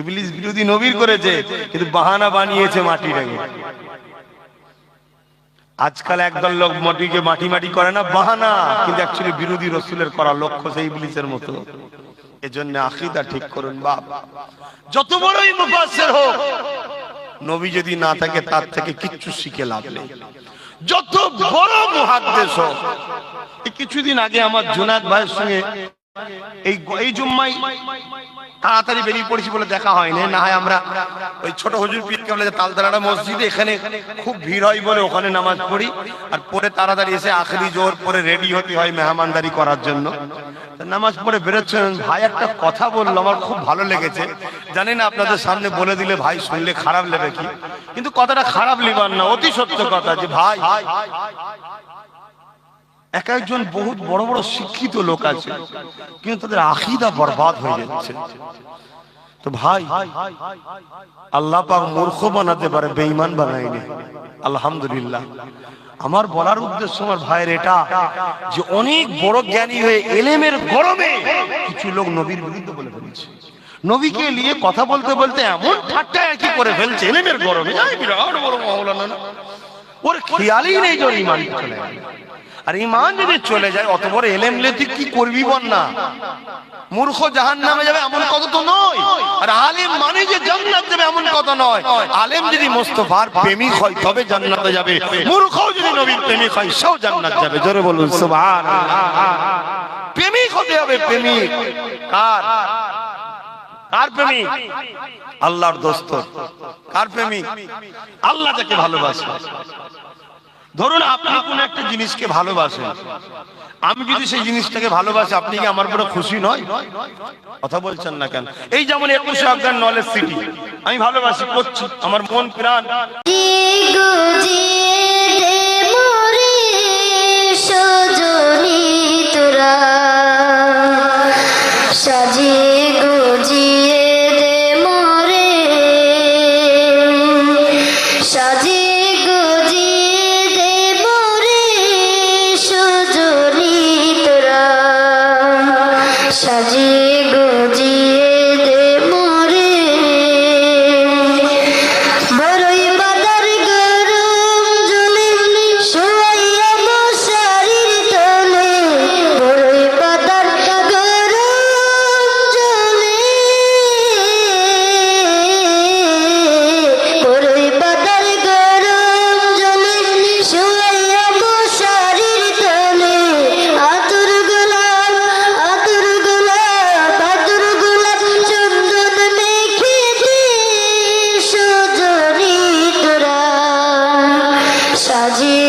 ইবলিস বিরোধী নবীর করেছে, কিন্তু বাহানা বানিয়েছে মাটিটাকে। আজকাল একদল লোক মাটিকে মাটি মাটি করে না, বাহানা, কিন্তু অ্যাকচুয়ালি বিরোধী রসুলের করা লক্ষ্য সেই ইবলিসের মতো। এজন্য আকিদা ঠিক করুন, বাপ। যত বড়ই মুফাসসির হোক, নবী যদি না থাকে, তার থেকে কিচ্ছু শিখে লাভ নেই। যত বড় মুহাদ্দিস হোক কিছুদিন আগে আমার জুনাদ ভাইয়ের সঙ্গে এই এই জুম্মাই তাড়াতাড়ি বেরিয়ে পড়েছি বলে দেখা হয়নি। না হয় আমরা ওই ছোট হুজুর পীর কেবলে তালতলাটা মসজিদে এখানে খুব ভিড় হয় বলে ওখানে নামাজ পড়ি। আর পরে তাড়াতাড়ি এসে আখরি জোর পরে রেডি হতে হয় মেহমানদারি করার জন্য। নামাজ পড়ে বেরোচ্ছেন। ভাই, একটা কথা বলল, আমার খুব ভালো লেগেছে। জানি না আপনাদের সামনে বলে দিলে ভাই শুনলে খারাপ লেবে কি। কিন্তু কথাটা খারাপ লিবার না, অতি সত্য কথা যে ভাই এক একজন বহুত বড় বড় শিক্ষিত লোক আছে, কিন্তু তাদের আখিদা বরবাদ হয়ে যাচ্ছে। তো ভাই, আল্লাহ পাক মূর্খ বানাতে পারে, বেঈমান বানায়নি আলহামদুলিল্লাহ। আমার বলার উদ্দেশ্য আমার ভাইয়ের এটা যে অনেক বড় জ্ঞানী হয়ে এলেমের গরমে কিছু লোক নবীর বিরুদ্ধে বলে ফেলছে। নবীকে নিয়ে কথা বলতে বলতে এমন ঠাট্টা কি করে ফেলছে, এলেমের গরমে। বিরাট বড় মাওলানা ওর খেয়ালই নেই ওর ইমান চলে গেল। আর ইমান যদি চলে যায়, অত বড় এলেম তুই কি করবি বল না? মূর্খ জাহান নামে যাবে এমন কথা তো নয়। আর আলেম মানে যে জান্নাত যাবে এমন কথা নয়। আলেম যদি মোস্তফার প্রেমিক হয়, তবে জান্নাতে যাবে। মূর্খ যদি নবীর প্রেমিক হয়, সেও জান্নাত যাবে। জোরে বলুন, সুবহানাল্লাহ। প্রেমিক হতে হবে প্রেমিক। কার? কার প্রেমিক? আল্লাহর দোস্ত। কার প্রেমিক? আল্লাহ যাকে ভালোবাসে। ধরুন আপনি কোন একটা জিনিসকে ভালোবাসেন। আমি যদি সেই জিনিসটাকে ভালোবাসি, আপনি কি আমার উপরে খুশি নয়? কথা বলছেন না কেন? এই যেমন একুশে আফগান নলেজ সিটি, আমি ভালোবাসি করছি আমার মন প্রাণ। সাজিয়ে 双